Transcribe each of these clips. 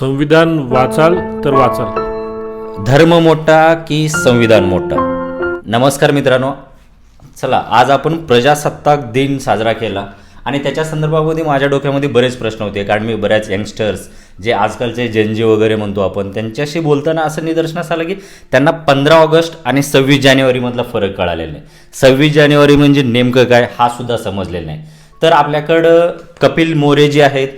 संविधान वाचाल तर वाचाल. धर्म मोठा की संविधान मोठा? नमस्कार मित्रांनो. चला आज आपण प्रजासत्ताक दिन साजरा केला आणि त्याच्या संदर्भामध्ये माझ्या डोक्यामध्ये बरेच प्रश्न होते कारण मी बऱ्याच यंगस्टर्स जे आजकालचे जनजी वगैरे म्हणतो आपण त्यांच्याशी बोलताना असं निदर्शनास आलं की त्यांना पंधरा ऑगस्ट आणि सव्वीस जानेवारीमधला फरक कळालेला नाही सव्वीस जानेवारी म्हणजे नेमकं काय हा सुद्धा समजलेला नाही. तर आपल्याकडं कपिल मोरे जे आहेत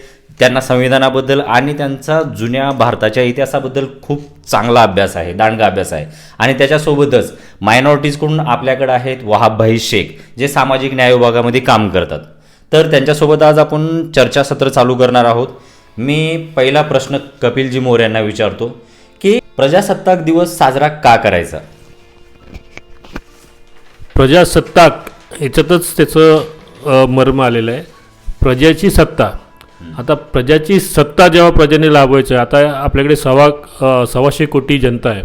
त्यांना संविधानाबद्दल आणि त्यांचा जुन्या भारताच्या इतिहासाबद्दल खूप चांगला अभ्यास आहे दांडगा अभ्यास आहे. आणि त्याच्यासोबतच मायनॉरिटीजकडून आपल्याकडे आहेत वहाबभाई शेख जे सामाजिक न्याय विभागामध्ये काम करतात. तर त्यांच्यासोबत आज आपण चर्चासत्र चालू करणार आहोत. मी पहिला प्रश्न कपिलजी मोर यांना विचारतो की प्रजासत्ताक दिवस साजरा का करायचा? प्रजासत्ताक ह्याच्यातच त्याचं मर्म आलेलं आहे. प्रजेची सत्ता. आता प्रजाची सत्ता जेव्हा प्रजेने लाभवायचं आता आपल्याकडे सव्वा सव्वाशे कोटी जनता आहे.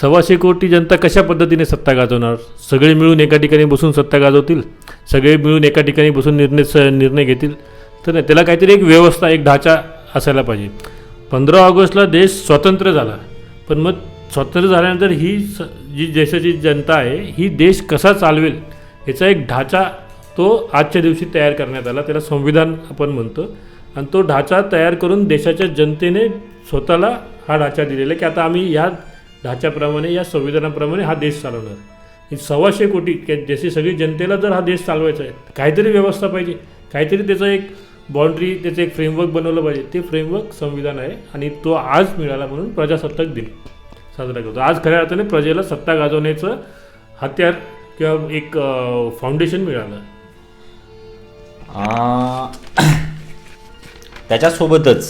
सव्वाशे कोटी जनता कशा पद्धतीने सत्ता गाजवणार? सगळे मिळून एका ठिकाणी बसून सत्ता गाजवतील? सगळे मिळून एका ठिकाणी बसून निर्णय स- निर्णय घेतील? तर नाही त्याला काहीतरी एक व्यवस्था एक ढाचा असायला पाहिजे. पंधरा ऑगस्टला देश स्वतंत्र झाला. पण मग स्वतंत्र झाल्यानंतर ही स जी देशाची जनता आहे ही देश कसा चालवेल याचा एक ढाचा तो आजच्या दिवशी तयार करण्यात आला. त्याला संविधान आपण म्हणतो. आणि तो ढाचा तयार करून देशाच्या जनतेने स्वतःला हा ढाचा दिलेला आहे की आता आम्ही या ढाच्याप्रमाणे या संविधानाप्रमाणे हा देश चालवणार. ही सव्वाशे कोटी जशी सगळी जनतेला जर हा देश चालवायचा आहे काहीतरी व्यवस्था पाहिजे. काहीतरी त्याचं एक बाउंड्री त्याचं एक फ्रेमवर्क बनवलं पाहिजे. ते फ्रेमवर्क संविधान आहे आणि तो आज मिळाला म्हणून प्रजासत्ताक दिन साजरा करतो. आज खऱ्या अर्थाने प्रजेला सत्ता गाजवण्याचं हत्यार किंवा एक फाउंडेशन मिळालं. त्याच्यासोबतच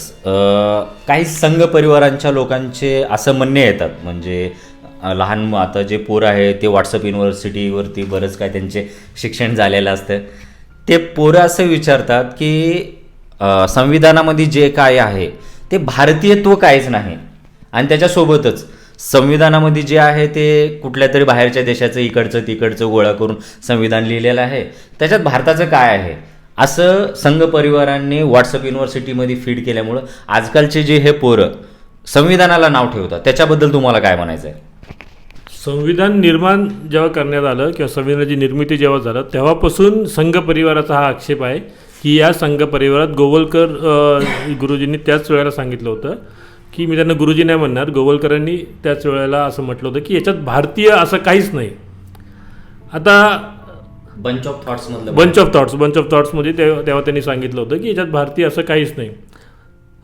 काही संघ परिवारांच्या लोकांचे असं म्हणणे येतात. म्हणजे लहान आता जे पोरं आहे ते व्हॉट्सअप युनिव्हर्सिटीवरती बरंच काय त्यांचे शिक्षण झालेलं असतं. ते पोरं असं विचारतात की संविधानामध्ये जे काय आहे ते भारतीयत्व काहीच नाही. आणि त्याच्यासोबतच संविधानामध्ये जे आहे ते कुठल्या तरी बाहेरच्या देशाचं इकडचं तिकडचं गोळा करून संविधान लिहिलेलं आहे. त्याच्यात भारताचं काय आहे? असं संघ परिवारांनी व्हॉट्सअप युनिव्हर्सिटीमध्ये फीड केल्यामुळं आजकालचे जे हे पोरं संविधानाला नाव ठेवतात त्याच्याबद्दल तुम्हाला काय म्हणायचं आहे? संविधान निर्माण जेव्हा करण्यात आलं किंवा संविधानाची निर्मिती जेव्हा झालं तेव्हापासून संघ परिवाराचा हा आक्षेप आहे की या संघ परिवारात गोवलकर गुरुजींनी त्याच वेळेला सांगितलं होतं की मी त्यांना गुरुजी नाही म्हणणार गोवलकरांनी त्याच वेळेला असं म्हटलं होतं की याच्यात भारतीय असं काहीच नाही. आता बंच ऑफ थॉट्स मधलं bunch of thoughts bunch of थॉट्समध्ये तेव्हा त्यांनी सांगितलं होतं की याच्यात भारतीय असं काहीच नाही.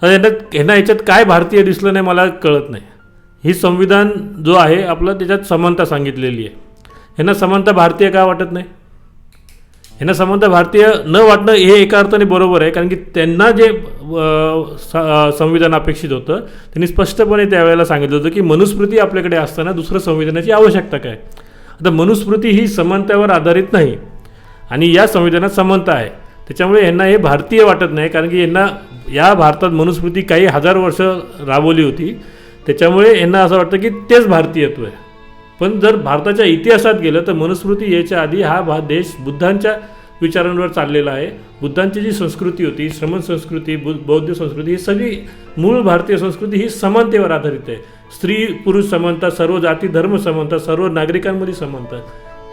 ह्यांना याच्यात काय भारतीय दिसलं नाही मला कळत नाही. ही संविधान जो आहे आपलं त्याच्यात समानता सांगितलेली आहे. ह्यांना समानता भारतीय का वाटत नाही? ह्यांना समानता भारतीय न वाटणं हे एका अर्थाने बरोबर आहे कारण की त्यांना जे संविधान अपेक्षित होतं त्यांनी स्पष्टपणे त्यावेळेला सांगितलं होतं की मनुस्मृती आपल्याकडे असताना दुसरं संविधानाची आवश्यकता काय? आता मनुस्मृती ही समानतेवर आधारित नाही. आणि या संविधानात समानता आहे. त्याच्यामुळे यांना हे भारतीय वाटत नाही कारण की यांना या भारतात मनुस्मृती काही हजार वर्ष राबवली होती. त्याच्यामुळे यांना असं वाटतं की तेच भारतीयत्व आहे. पण जर भारताच्या इतिहासात गेलं तर मनुस्मृती याच्या आधी हा भा देश बुद्धांच्या विचारांवर चाललेला आहे. बुद्धांची जी संस्कृती होती श्रमण संस्कृती बु बौद्ध संस्कृती ही सगळी मूळ भारतीय संस्कृती ही समानतेवर आधारित आहे. स्त्री पुरुष समानता सर्व जाती धर्म समानता सर्व नागरिकांमध्ये समानता.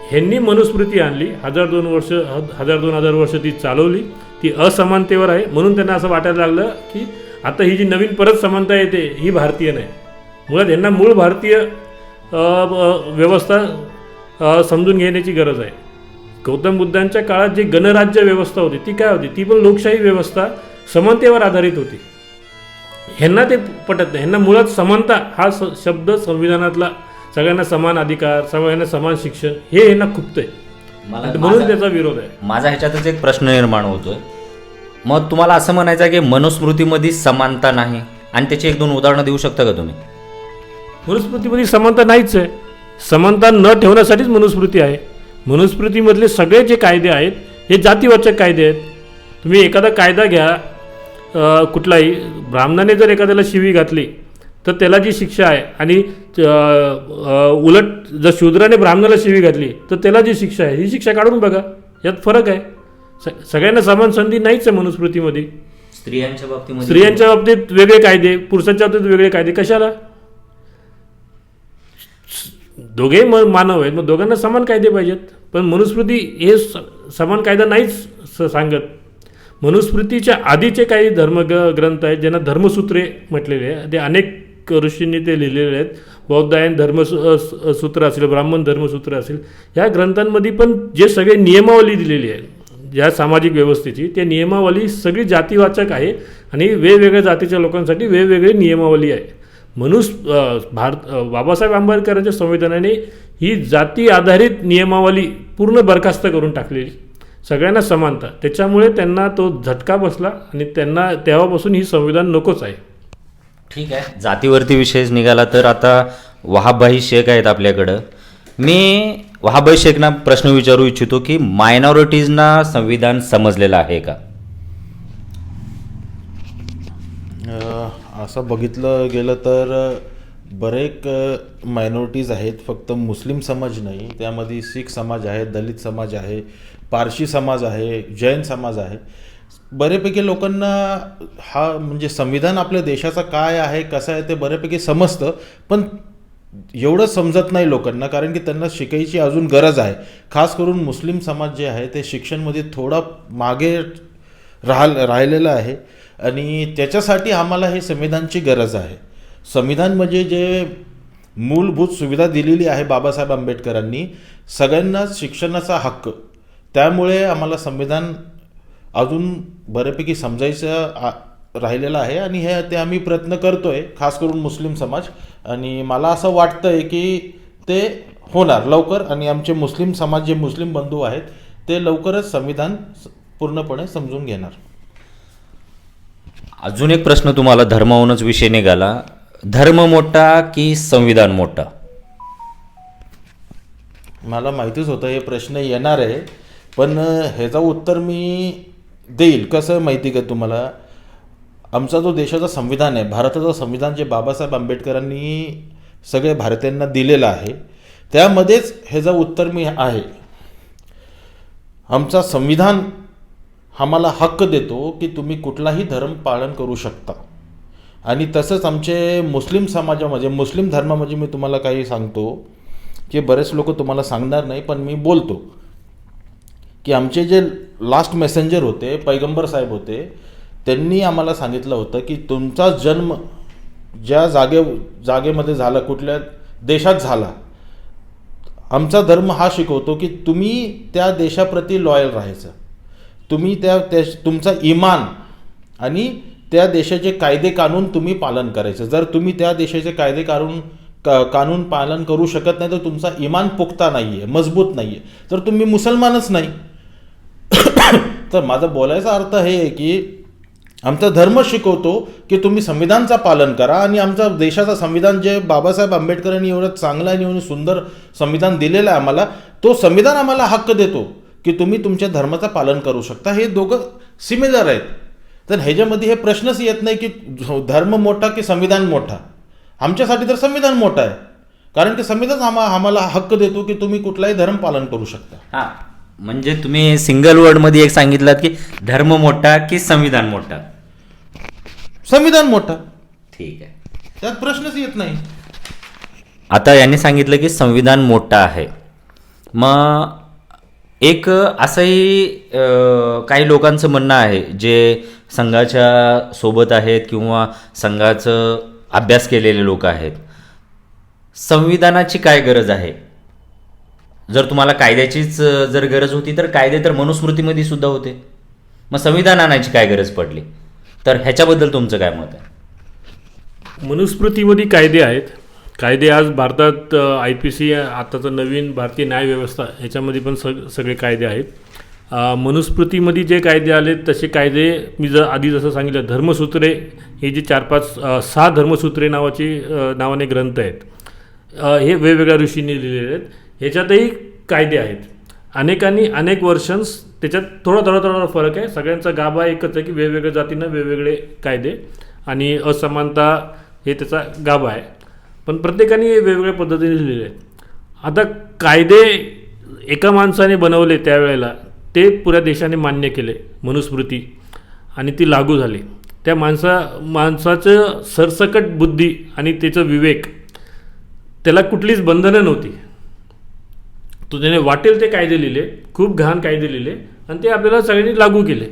ह्यांनी मनुस्मृती आणली. हजार दोन वर्ष हजार दोन हजार वर्ष ती चालवली. ती असमानतेवर आहे. म्हणून त्यांना असं वाटायला लागलं की आता ही जी नवीन परत समानता येते ही भारतीय नाही. मुळात यांना मूळ भारतीय व्यवस्था समजून घेण्याची गरज आहे. गौतम बुद्धांच्या काळात जी गणराज्य व्यवस्था होती ती काय होती? ती पण लोकशाही व्यवस्था समानतेवर आधारित होती. ह्यांना ते पटत नाही. ह्यांना मुळात समानता हा स शब्द संविधानातला सगळ्यांना समान अधिकार सगळ्यांना समान शिक्षण हे ह्यांना खुपतंय. मला आणि म्हणून त्याचा विरोध आहे. माझा ह्याच्यातच एक प्रश्न निर्माण होतोय. मग तुम्हाला असं म्हणायचं आहे की मनुस्मृतीमध्ये समानता नाही? आणि त्याची एक दोन उदाहरणं देऊ शकता का तुम्ही? मनुस्मृतीमध्ये समानता नाहीच आहे. समानता न ठेवण्यासाठीच मनुस्मृती आहे. मनुस्मृतीमधले सगळे जे कायदे आहेत हे जातीवाचक कायदे आहेत. तुम्ही एखादा कायदा घ्या कुठलाही ब्राह्मणाने जर एखाद्याला शिवी घातली तर त्याला जी शिक्षा आहे आणि उलट जर शूद्राने ब्राह्मणाला शिवी घातली तर त्याला जी शिक्षा आहे ही शिक्षा काढून बघा यात फरक आहे. स सगळ्यांना समान संधी नाहीच आहे मनुस्मृतीमध्ये. स्त्रियांच्या बाबतीमध्ये स्त्रियांच्या बाबतीत वेगळे कायदे पुरुषांच्या बाबतीत वेगळे कायदे कशाला? दोघेही म मानव आहेत मग दोघांना समान कायदे पाहिजेत. पण मनुस्मृती हे समान कायदा नाहीच सांगत. मनुस्मृतीच्या आधीचे काही धर्म ग्रंथ आहेत ज्यांना धर्मसूत्रे म्हटलेले आहे ते अनेक ऋषींनी ते लिहिलेले आहेत. बौद्धायन धर्मसूत्र सूत्र असेल ब्राह्मण धर्मसूत्र असेल ह्या ग्रंथांमध्ये पण जे सगळे नियमावली दिलेली आहे ज्या सामाजिक व्यवस्थेची त्या नियमावली सगळी जातीवाचक आहे आणि वेगवेगळ्या जातीच्या लोकांसाठी वेगवेगळी नियमावली आहे. मनुस भारत बाबासाहेब आंबेडकरांच्या संविधानाने ही जाती आधारित नियमावली पूर्ण बरखास्त करून टाकलेली. सगळ्यांना समानता. त्याच्यामुळे त्यांना तो झटका बसला आणि त्यांना तेव्हापासून ही संविधान नकोच आहे. ठीक आहे. जातीवरती विषयच निघाला तर आता वहाबाई शेख आहेत आपल्याकडं. मी वहाबाई शेखना प्रश्न विचारू इच्छितो की मायनॉरिटीजना संविधान समजलेलं आहे का? असं बघितलं गेलं तर बरेक मायनॉरिटीज आहेत फक्त मुस्लिम समाज नाही त्यामध्ये शीख समाज आहे दलित समाज आहे पारशी समाज आहे जैन समाज आहे. बऱ्यापैकी लोकांना हा म्हणजे संविधान आपल्या देशाचा काय आहे कसं आहे ते बऱ्यापैकी समजतं पण एवढं समजत नाही लोकांना कारण की त्यांना शिकायची अजून गरज आहे. खास करून मुस्लिम समाज जे आहे ते शिक्षणमध्ये थोडा मागे राहा राहिलेलं आहे आणि त्याच्यासाठी आम्हाला हे संविधानची गरज आहे. संविधान म्हणजे जे मूलभूत सुविधा दिलेली आहे बाबासाहेब आंबेडकरांनी सगळ्यांना शिक्षणाचा हक्क. त्यामुळे आम्हाला संविधान अजून बऱ्यापैकी समजायचं आ- राहिलेलं आहे आणि हे ते आम्ही प्रयत्न करतोय खास करून मुस्लिम समाज. आणि मला असं वाटतंय की ते होणार लवकर आणि आमचे मुस्लिम समाज जे मुस्लिम बंधू आहेत ते लवकरच संविधान पूर्णपणे समजून घेणार. अजून एक प्रश्न तुम्हाला धर्माहूनच विषय निघाला. धर्म मोठा की संविधान मोठा? मला माहितीच होतं हे प्रश्न येणार आहे. पण ह्याचा ह्याचं उत्तर मी देईल. कसं माहिती का तुम्हाला? आमचा जो देशाचा संविधान आहे भारताचं संविधान जे बाबासाहेब आंबेडकरांनी सगळे भारतीयांना दिलेलं आहे त्यामध्येच ह्याचं उत्तर मी आहे. आमचा संविधान आम्हाला हक्क देतो की तुम्ही कुठलाही धर्म पालन करू शकता. आणि तसंच आमचे मुस्लिम समाजामध्ये मुस्लिम धर्मामध्ये मी तुम्हाला काही सांगतो की बरेच लोक तुम्हाला सांगणार नाही पण मी बोलतो. की आमचे जे लास्ट मेसेंजर होते पैगंबर साहेब होते त्यांनी आम्हाला सांगितलं होतं की तुमचा जन्म ज्या जागे जागेमध्ये झाला कुठल्या देशात झाला आमचा धर्म हा शिकवतो की तुम्ही त्या देशाप्रती लॉयल राहायचं. तुम्ही त्या तुमचा इमान आणि त्या देशाचे कायदे कानून तुम्ही पालन करायचं. जर तुम्ही त्या देशाचे कायदे कानून का कानून पालन करू शकत नाही तर तुमचा इमान पुख्ता नाही आहे मजबूत नाही आहे तर तुम्ही मुसलमानच नाही तर माझा बोलायचा अर्थ हे आहे की आमचा धर्म शिकवतो की तुम्ही संविधानचा पालन करा आणि आमचा देशाचा संविधान जे बाबासाहेब आंबेडकरांनी एवढं चांगलं आणि एवढं सुंदर संविधान दिलेलं आहे आम्हाला तो संविधान आम्हाला हक्क देतो की तुम्ही तुमच्या धर्माचं पालन करू शकता. हे दोघं सिमिलर आहेत. तर ह्याच्यामध्ये हे प्रश्नच येत नाही की धर्म मोठा की संविधान मोठा. आमच्यासाठी तर संविधान मोठं आहे. कारण की संविधान आम्हा आम्हाला हक्क देतो की तुम्ही कुठलाही धर्म पालन करू शकता. हां. म्हणजे तुम्ही सिंगल वर्डमध्ये एक सांगितलात की धर्म मोठा की संविधान मोठा? संविधान मोठा. ठीक आहे. त्यात प्रश्नच येत नाही. आता यांनी सांगितलं की संविधान मोठं आहे. मग एक असंही काही लोकांचं म्हणणं आहे जे संघाच्या सोबत आहेत किंवा संघाचं अभ्यास केलेले लोक आहेत. संविधानाची काय गरज आहे? जर तुम्हाला कायद्याचीच जर गरज होती तर कायदे तर मनुस्मृतीमध्ये सुद्धा होते. मग संविधान आणायची काय गरज पडली? तर ह्याच्याबद्दल तुमचं काय मत आहे? मनुस्मृतीमध्ये कायदे आहेत. कायदे आज भारतात आय पी सी आताचं नवीन भारतीय न्यायव्यवस्था ह्याच्यामध्ये पण सग सगळे कायदे आहेत. मनुस्मृतीमध्ये जे कायदे आले तसे कायदे मी जर आधी जसं सांगितलं धर्मसूत्रे हे जे चार पाच सहा धर्मसूत्रे नावाची नावाने ग्रंथ आहेत. हे वेगवेगळ्या ऋषींनी लिहिलेले आहेत. ह्याच्यातही कायदे आहेत. अनेकांनी अनेक वर्षन्स त्याच्यात थोडा थोडा थोडा फरक आहे. सगळ्यांचा गाभा एकच आहे की वेगवेगळ्या जातींना वेगवेगळे कायदे आणि असमानता हे त्याचा गाभा आहे. पण प्रत्येकाने वेगवेगळ्या पद्धतीने लिहिले आहेत. आता कायदे एका माणसाने बनवले त्यावेळेला ते पुऱ्या देशाने मान्य केले मनुस्मृती आणि ती लागू झाली. त्या माणसा माणसाचं सरसकट बुद्धी आणि त्याचं विवेक त्याला कुठलीच बंधनं नव्हती. तो त्याने वाटेल ते कायदे लिहिले खूप घाण कायदे लिहिले आणि ते आपल्याला सगळ्यांनी लागू केले.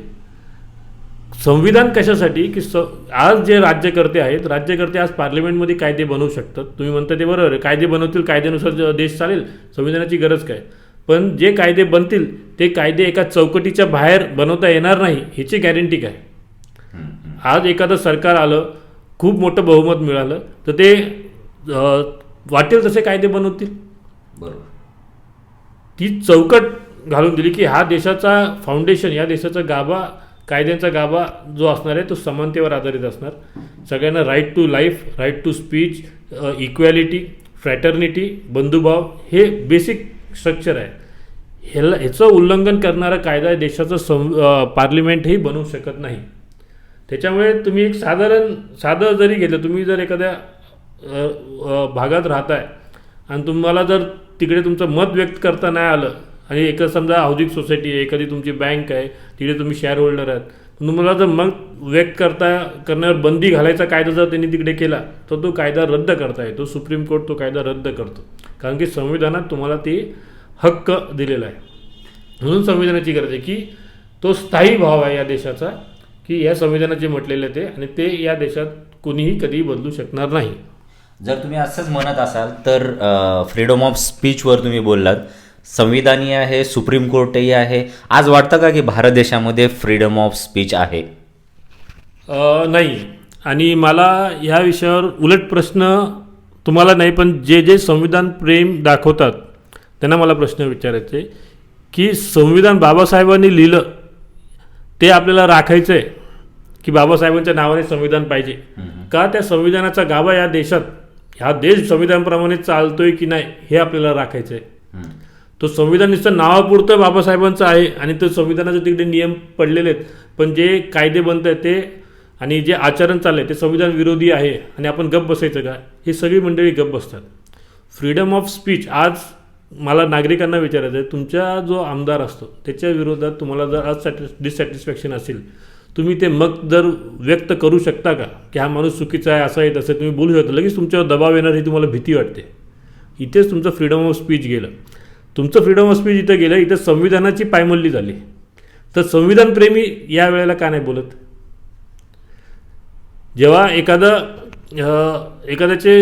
संविधान कशासाठी की स आज जे राज्यकर्ते आहेत राज्यकर्ते आज पार्लमेंटमध्ये कायदे बनवू शकतात. तुम्ही म्हणता ते बरोबर कायदे बनवतील कायद्यानुसार देश चालेल संविधानाची गरज काय? पण जे कायदे बनतील ते कायदे एका चौकटीच्या बाहेर बनवता येणार नाही ह्याची गॅरंटी काय? आज एखादं सरकार आलं खूप मोठं बहुमत मिळालं तर ते वाटेल तसे कायदे बनवतील? बरोबर. ती चौकट घालून दिली की हा देशाचा फाउंडेशन या देशाचा गाभा कायद्यांचा गाभा जो असणार आहे तो समानतेवर आधारित असणार. सगळ्यांना right to life right to speech equality fraternity बंधुभाव हे बेसिक स्ट्रक्चर आहे. ह्याला ह्याचं उल्लंघन करणारा कायदा देशाचं सं पार्लिमेंटही बनवू शकत नाही. त्याच्यामुळे तुम्ही एक साधारण साधं जरी घेतलं तुम्ही जर एखाद्या भागात राहताय आणि तुम्हाला जर तिकडे तुमचं मत व्यक्त करता नाही आलं. आणि एक समजा हाऊसिंग सोसायटी आहे एखादी तुमची बँक आहे तिकडे तुम्ही शेअर होल्डर आहात. तुम्हाला जर मत व्यक्त करता करण्यावर बंदी घालायचा कायदा जर त्यांनी तिकडे केला तर तो कायदा रद्द करता येतो. सुप्रीम कोर्ट तो कायदा रद्द करतो. कारण की संविधानात तुम्हाला ते हक्क दिलेला आहे. म्हणून संविधानाची गरज आहे की तो स्थायी भाव आहे या देशाचा की या संविधानाचे म्हटलेले आहे ते आणि ते या देशात कोणीही कधीही बदलू शकणार नाही. जर तुम्ही असंच म्हणत असाल तर फ्रीडम ऑफ स्पीचवर तुम्ही बोललात. संविधानीय आहे सुप्रीम कोर्टही आहे. आज वाटतं का की भारत देशामध्ये फ्रीडम ऑफ स्पीच आहे? नाही. आणि मला ह्या विषयावर उलट प्रश्न तुम्हाला नाही पण जे जे संविधान प्रेम दाखवतात त्यांना मला प्रश्न विचारायचे की संविधान बाबासाहेबांनी लिहिलं ते आपल्याला राखायचं आहे की बाबासाहेबांच्या नावाने संविधान पाहिजे. का त्या संविधानाचा गाभा या देशात हा देश संविधानाप्रमाणे चालतोय की नाही हे आपल्याला राखायचं आहे तो संविधान नुसतं नावापुरतं बाबासाहेबांचं आहे आणि तो संविधानाचे तिकडे नियम पडलेले आहेत. पण जे कायदे बनत आहेत ते आणि जे आचरण चाललंय ते संविधान विरोधी आहे आणि आपण गप्प बसायचं का? हे सगळी मंडळी गप्प बसतात. फ्रीडम ऑफ स्पीच आज मला नागरिकांना विचारायचं आहे तुमचा जो आमदार असतो त्याच्या विरोधात तुम्हाला जर आज डिससॅटिस्फॅक्शन असेल तुम्ही ते मग जर व्यक्त करू शकता का? की हा माणूस चुकीचा आहे असं आहे तसं तुम्ही बोलू शकता. लगेच तुमच्यावर दबाव येणार ही तुम्हाला भीती वाटते. इथेच तुमचं फ्रीडम ऑफ स्पीच गेलं. तुमचं फ्रीडम ऑफ स्पीच इथं गेलं इथं संविधानाची पायमल्ली झाली. तर संविधानप्रेमी या वेळेला का नाही बोलत? जेव्हा एखादं एखाद्याचे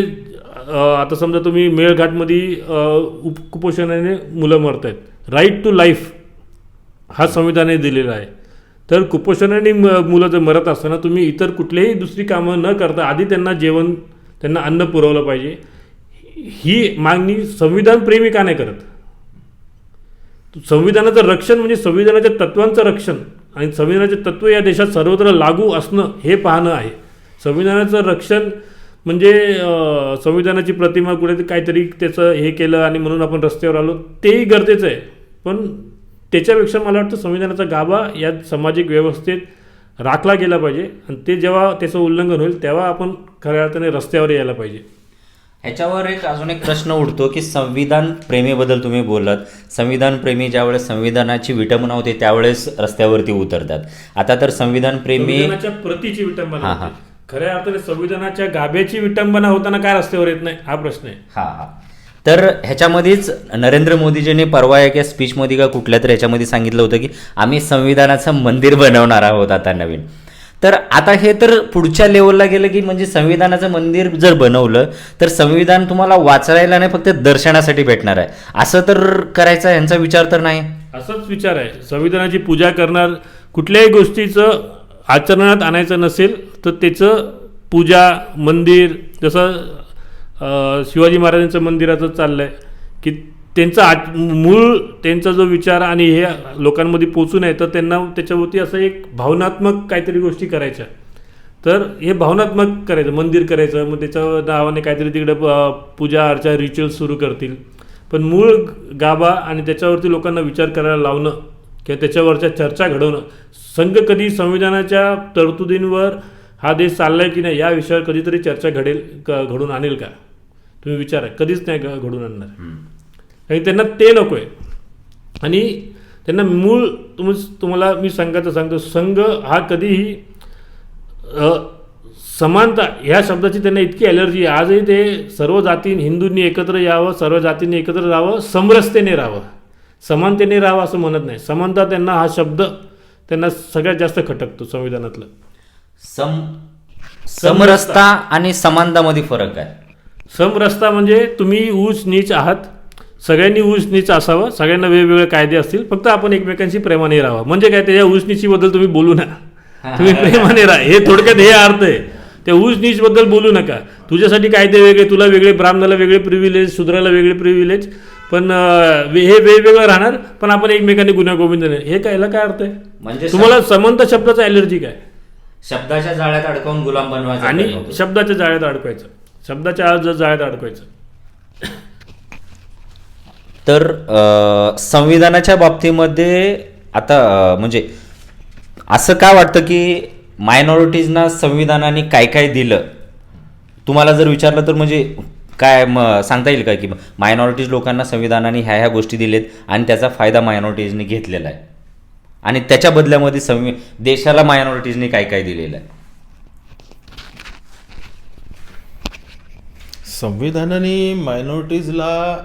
आता समजा तुम्ही मेळघाटमध्ये उप कुपोषणाने मुलं मरत आहेत राईट टू लाईफ हा संविधानाने दिलेला आहे. तर कुपोषणाने म मुलं जर मरत असताना तुम्ही इतर कुठलेही दुसरी कामं न करता आधी त्यांना जेवण त्यांना अन्न पुरवलं पाहिजे. ही मागणी संविधानप्रेमी का नाही करत? संविधानाचं रक्षण म्हणजे संविधानाच्या तत्वांचं रक्षण आणि संविधानाचे तत्व या देशात सर्वत्र लागू असणं हे पाहणं आहे. संविधानाचं रक्षण म्हणजे संविधानाची प्रतिमा कुठे काहीतरी त्याचं हे केलं आणि म्हणून आपण रस्त्यावर आलो तेही गरजेचं आहे. पण त्याच्यापेक्षा मला वाटतं संविधानाचा गाभा या सामाजिक व्यवस्थेत राखला गेला पाहिजे. आणि ते जेव्हा त्याचं उल्लंघन होईल तेव्हा आपण खऱ्या अर्थाने रस्त्यावर यायला पाहिजे. ह्याच्यावर एक अजून एक प्रश्न उठतो की संविधान प्रेमीबद्दल तुम्ही बोललात. संविधान प्रेमी ज्यावेळेस संविधानाची विटंबना होते त्यावेळेस रस्त्यावरती उतरतात. आता तर संविधान प्रेमी प्रतीची विटंबना हा, हा. खऱ्या अर्थाने संविधानाच्या गाभ्याची विटंबना होताना काय रस्त्यावर येत नाही? हा प्रश्न आहे. हा हा. तर ह्याच्यामध्येच नरेंद्र मोदीजींनी परवा एका स्पीचमध्ये का कुठल्या तर ह्याच्यामध्ये सांगितलं होतं की आम्ही संविधानाचं मंदिर बनवणार आहोत आता नवीन. तर आता हे तर पुढच्या लेवलला गेलं की म्हणजे संविधानाचं मंदिर जर बनवलं तर संविधान तुम्हाला वाचायला नाही फक्त दर्शनासाठी भेटणार आहे. असं तर करायचा यांचा विचार तर नाही. असाच विचार आहे. संविधानाची पूजा करणार कुठल्याही गोष्टीचं आचरणात आणायचं नसेल तर त्याचं पूजा मंदिर जसं शिवाजी महाराजांचं मंदिराचं चाललं आहे की त्यांचा आट मूळ त्यांचा जो विचार आणि हे लोकांमध्ये पोचून आहे तर त्यांना त्याच्यावरती असं एक भावनात्मक काहीतरी गोष्टी करायच्या. तर हे भावनात्मक करायचं मंदिर करायचं मग त्याच्या नावाने काहीतरी तिकडे पूजा अर्चा रिच्युअल्स सुरू करतील. पण मूळ गाभा आणि त्याच्यावरती लोकांना विचार करायला लावणं किंवा त्याच्यावरच्या चर्चा घडवणं संघ कधी संविधानाच्या तरतुदींवर हा देश चाललाय की नाही या विषयावर कधीतरी चर्चा घडेल क- घडून आणेल का? तुम्ही विचारा कधीच नाही घडून आणणार. आणि त्यांना ते नको आहे आणि त्यांना मूळ तुम्ही तुम्हाला मी सांगायचं सांगतो संघ हा कधीही समानता ह्या शब्दाची त्यांना इतकी ॲलर्जी आहे. आजही ते सर्व जाती हिंदूंनी एकत्र यावं सर्व जातींनी एकत्र राहावं समरसतेने राहावं. समानतेने राहावं असं म्हणत नाही. समानता त्यांना हा शब्द त्यांना सगळ्यात जास्त खटकतो संविधानातलं. सम समरसता आणि समानतामध्ये फरक आहे. समरस्ता म्हणजे तुम्ही ऊच नीच आहात. सगळ्यांनी ऊच नीच असावं. सगळ्यांना वेगवेगळे कायदे असतील. फक्त आपण एकमेकांशी प्रेमाने राहावं. म्हणजे काय? त्याच्या ऊच नीचीबद्दल तुम्ही बोलू नका. तुम्ही प्रेमाने राहा. हे थोडक्यात हे अर्थ आहे. त्या ऊच नीचबद्दल बोलू नका. तुझ्यासाठी कायदे वेगळे तुला वेगळे ब्राह्मणाला वेगळे प्रिव्हिलेज शूद्राला वेगळे प्रिव्हिलेज पण हे वेगवेगळं राहणार. पण आपण एकमेकांनी गुन्हा गोविंद नाही. हे काय? याला काय अर्थ आहे? म्हणजे तुम्हाला समंत शब्दाचा ॲलर्जी काय? शब्दाच्या जाळ्यात अडकवून गुलाम बनवायचा आणि. शब्दाच्या जाळ्यात अडकवायचं. शब्दाच्या आज जाळ्यात अडकवायचं. तर संविधानाच्या बाबतीमध्ये आता म्हणजे असं काय वाटतं की मायनॉरिटीजना संविधानाने काय काय दिलं? तुम्हाला जर विचारलं तर म्हणजे काय म सांगता येईल का की मायनॉरिटीज लोकांना संविधानाने ह्या ह्या गोष्टी दिलेत आणि त्याचा फायदा मायनॉरिटीजने घेतलेला आहे? आणि त्याच्या बदल्यामध्ये संवि देशाला मायनॉरिटीजने काय काय दिलेलं आहे? संविधानाने मायनॉरिटीजला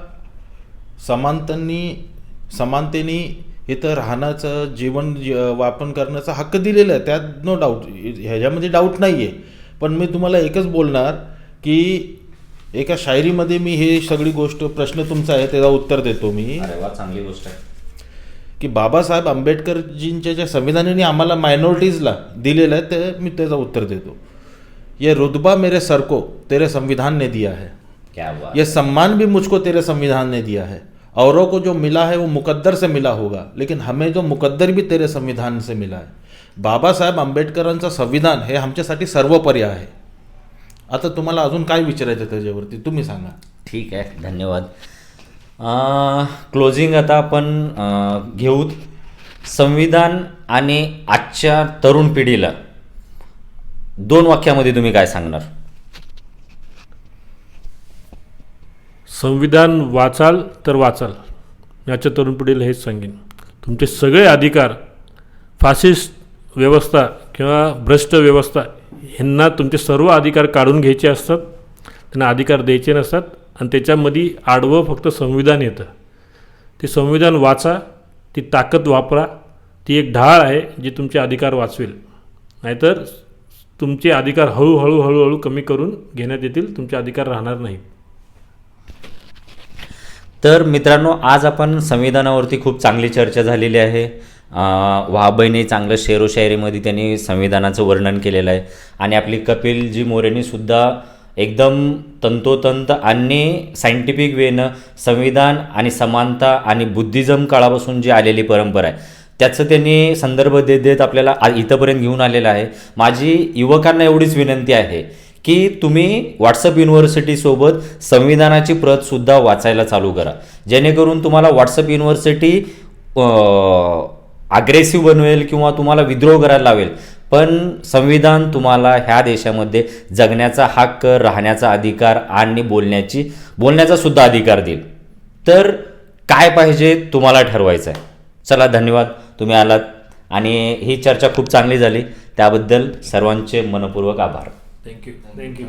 समानतांनी समानतेने इथं राहण्याचं जीवन ज- वापन करण्याचा हक्क दिलेला आहे. त्यात नो डाऊट ह्याच्यामध्ये डाऊट नाही आहे पण मी तुम्हाला एकच बोलणार की एका शायरीमध्ये मी हे सगळी गोष्ट प्रश्न तुमचा आहे त्याचा उत्तर देतो मी. चांगली गोष्ट आहे. की बाबासाहेब आंबेडकरजींच्या ज्या संविधानाने आम्हाला मायनॉरिटीजला दिलेलं आहे ते मी त्याचं उत्तर देतो. ये रुतबा मेरे सर को तेरे संविधान ने दिया है। क्या बात ये सम्मान भी मुझको तेरे संविधान ने दिया है। औरों को जो मिला है वो मुकद्दर से मिला होगा लेकिन हमें जो मुकद्दर भी तेरे संविधान से मिला आहे बाबासाहेब आंबेडकरांचं संविधान हे आमच्यासाठी सर्वोपरी आहे। आता तुम्हाला अजून काय विचारायचं त्याच्यावरती? तुम्ही सांगा. ठीक आहे धन्यवाद. क्लोजिंग आता आपण अं, घेऊ संविधान आणि आजच्या तरुण पिढीला. दोन वाक्यामध्ये तुम्ही काय सांगणार? संविधान वाचाल तर वाचाल. याच्या तरुण पिढीला हेच सांगेन. तुमचे सगळे अधिकार फासिस्ट व्यवस्था किंवा भ्रष्ट व्यवस्था ह्यांना तुमचे सर्व अधिकार काढून घ्यायचे असतात. त्यांना अधिकार द्यायचे नसतात आणि त्याच्यामध्ये आडवं फक्त संविधान येतं. ते संविधान वाचा ती ताकद वापरा ती एक ढाळ आहे जी तुमचे अधिकार वाचवेल. नाहीतर तुमचे अधिकार हळूहळू हळूहळू कमी करून घेण्यात येतील. तुमचे अधिकार राहणार नाहीत. तर मित्रांनो आज आपण संविधानावरती खूप चांगली चर्चा झालेली आहे. अं, चांगलं शेरोशायरीमध्ये त्यांनी संविधानाचं वर्णन केलेलं आहे. आणि आपली कपिलजी मोरेनीसुद्धा एकदम तंतोतंत आणि सायंटिफिक वेनं संविधान आणि समानता आणि बुद्धिझम काळापासून जी आलेली परंपरा आहे त्याचं त्यांनी संदर्भ देत देत आपल्याला इथंपर्यंत घेऊन आलेलं आहे. माझी युवकांना एवढीच विनंती आहे की तुम्ही व्हॉट्सअप युनिव्हर्सिटीसोबत संविधानाची प्रतसुद्धा वाचायला चालू करा. जेणेकरून तुम्हाला व्हॉट्सअप युनिव्हर्सिटी अग्रेसिव्ह बनवेल किंवा तुम्हाला विद्रोह करायला लावेल. पण संविधान तुम्हाला ह्या देशामध्ये जगण्याचा हक्क राहण्याचा अधिकार आणि बोलण्याची बोलण्याचा सुद्धा अधिकार देईल. तर काय पाहिजे तुम्हाला ठरवायचं आहे चला धन्यवाद. तुम्ही आलात. आणि ही चर्चा खूप चांगली झाली. त्याबद्दल सर्वांचे मनपूर्वक आभार. Thank you thank you